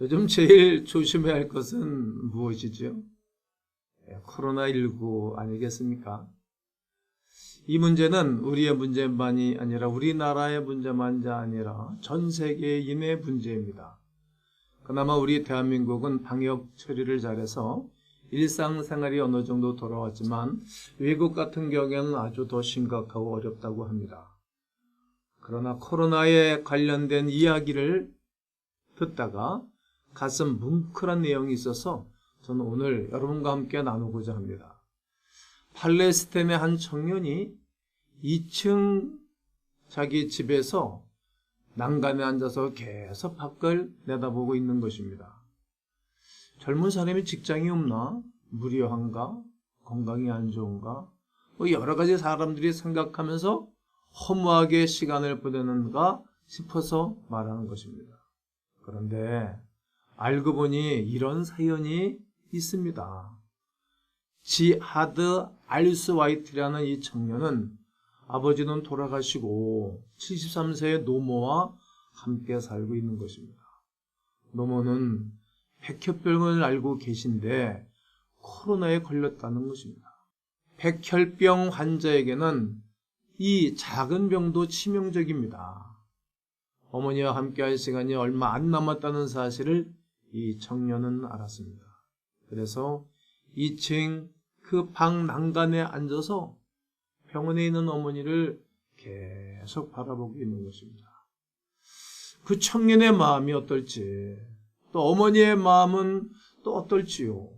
요즘 제일 조심해야 할 것은 무엇이죠? 예, 코로나19 아니겠습니까? 이 문제는 우리의 문제만이 아니라 우리나라의 문제만이 아니라 전 세계인의 문제입니다. 그나마 우리 대한민국은 방역 처리를 잘해서 일상생활이 어느 정도 돌아왔지만 외국 같은 경우에는 아주 더 심각하고 어렵다고 합니다. 그러나 코로나에 관련된 이야기를 듣다가 가슴 뭉클한 내용이 있어서 저는 오늘 여러분과 함께 나누고자 합니다. 팔레스타인의 한 청년이 2층 자기 집에서 난간에 앉아서 계속 밖을 내다보고 있는 것입니다. 젊은 사람이 직장이 없나? 무료한가? 건강이 안 좋은가? 뭐 여러 가지 사람들이 생각하면서 허무하게 시간을 보내는가 싶어서 말하는 것입니다. 그런데 알고 보니 이런 사연이 있습니다. 지 하드 알스 와이트라는 이 청년은 아버지는 돌아가시고 73세의 노모와 함께 살고 있는 것입니다. 노모는 백혈병을 알고 계신데 코로나에 걸렸다는 것입니다. 백혈병 환자에게는 이 작은 병도 치명적입니다. 어머니와 함께 할 시간이 얼마 안 남았다는 사실을 이 청년은 알았습니다. 그래서 2층 그 방 난간에 앉아서 병원에 있는 어머니를 계속 바라보고 있는 것입니다. 그 청년의 마음이 어떨지, 또 어머니의 마음은 또 어떨지요.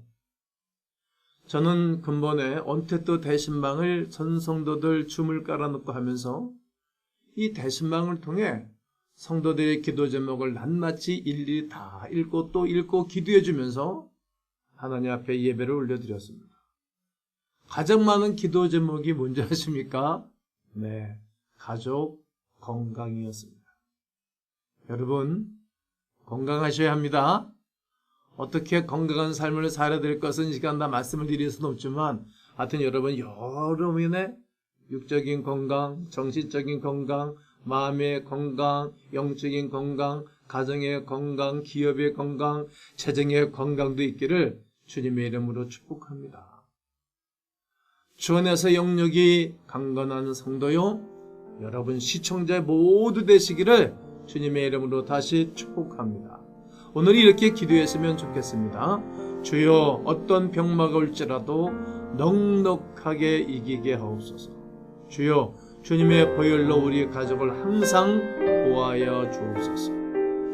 저는 근본에 언태또 대신방을 전성도들 줌을 깔아놓고 하면서 이 대신방을 통해 성도들의 기도 제목을 낱낱이 일일이 다 읽고 또 읽고 기도해 주면서 하나님 앞에 예배를 올려드렸습니다. 가장 많은 기도 제목이 뭔지 아십니까? 네, 가족 건강이었습니다. 여러분, 건강하셔야 합니다. 어떻게 건강한 삶을 살아야 될 것은 시간 다 말씀을 드릴 수는 없지만, 하여튼 여러분, 여러분의 육적인 건강, 정신적인 건강, 마음의 건강, 영적인 건강, 가정의 건강, 기업의 건강, 재정의 건강도 있기를 주님의 이름으로 축복합니다. 주 안에서 영역이 강건한 성도요, 여러분 시청자 모두 되시기를 주님의 이름으로 다시 축복합니다. 오늘 이렇게 기도했으면 좋겠습니다. 주여 어떤 병마가 올지라도 넉넉하게 이기게 하옵소서. 주여 주님의 보혈로 우리 가족을 항상 보하여 주옵소서.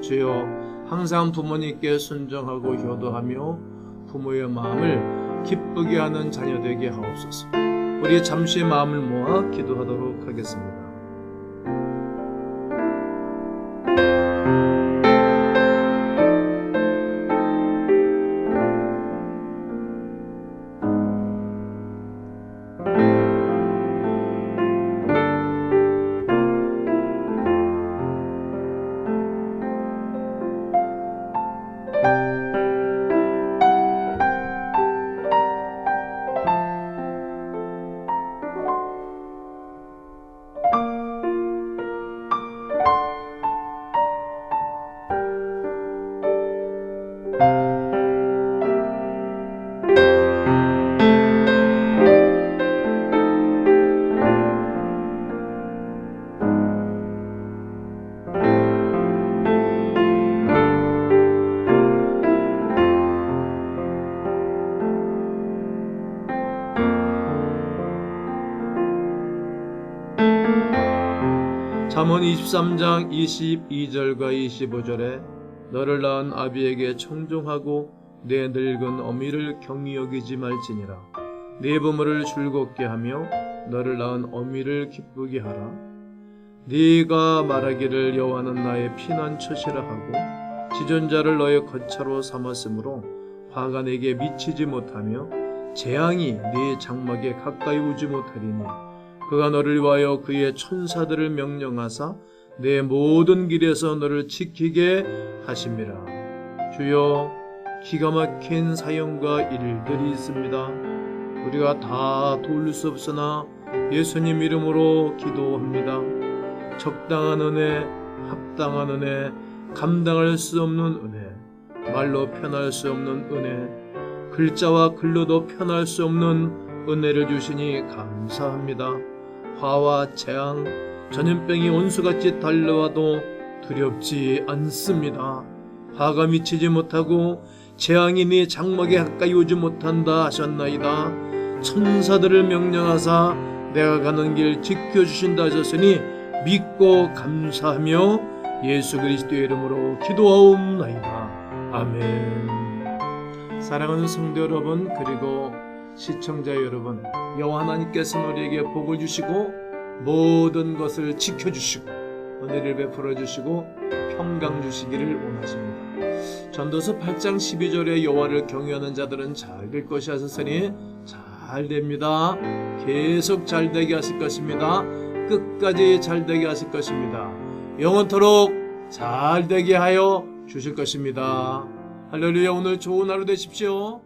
주여 항상 부모님께 순종하고 효도하며 부모의 마음을 기쁘게 하는 자녀 되게 하옵소서. 우리 잠시 마음을 모아 기도하도록 하겠습니다. 잠언 23장 22절과 25절에 너를 낳은 아비에게 청종하고 내 늙은 어미를 경히 여기지 말지니라. 네 부모를 즐겁게 하며 너를 낳은 어미를 기쁘게 하라. 네가 말하기를 여호와는 나의 피난처시라 하고 지존자를 너의 거처로 삼았으므로 화가 내게 미치지 못하며 재앙이 네 장막에 가까이 오지 못하리니 그가 너를 위하여 그의 천사들을 명령하사 내 모든 길에서 너를 지키게 하심이라. 주여 기가 막힌 사연과 일들이 있습니다. 우리가 다 도울 수 없으나 예수님 이름으로 기도합니다. 적당한 은혜, 합당한 은혜, 감당할 수 없는 은혜, 말로 표현할 수 없는 은혜, 글자와 글로도 표현할 수 없는 은혜를 주시니 감사합니다. 화와 재앙, 전염병이 온수같이 달려와도 두렵지 않습니다. 화가 미치지 못하고 재앙이 네 장막에 가까이 오지 못한다 하셨나이다. 천사들을 명령하사 내가 가는 길 지켜주신다 하셨으니 믿고 감사하며 예수 그리스도의 이름으로 기도하옵나이다. 아멘. 사랑하는 성도 여러분 그리고 시청자 여러분 여호와 하나님께서는 우리에게 복을 주시고 모든 것을 지켜주시고 은혜를 베풀어 주시고 평강 주시기를 원하십니다. 전도서 8장 12절에 여호와를 경외하는 자들은 잘 될 것이 하셨으니 잘 됩니다. 계속 잘 되게 하실 것입니다. 끝까지 잘 되게 하실 것입니다. 영원토록 잘 되게 하여 주실 것입니다. 할렐루야 오늘 좋은 하루 되십시오.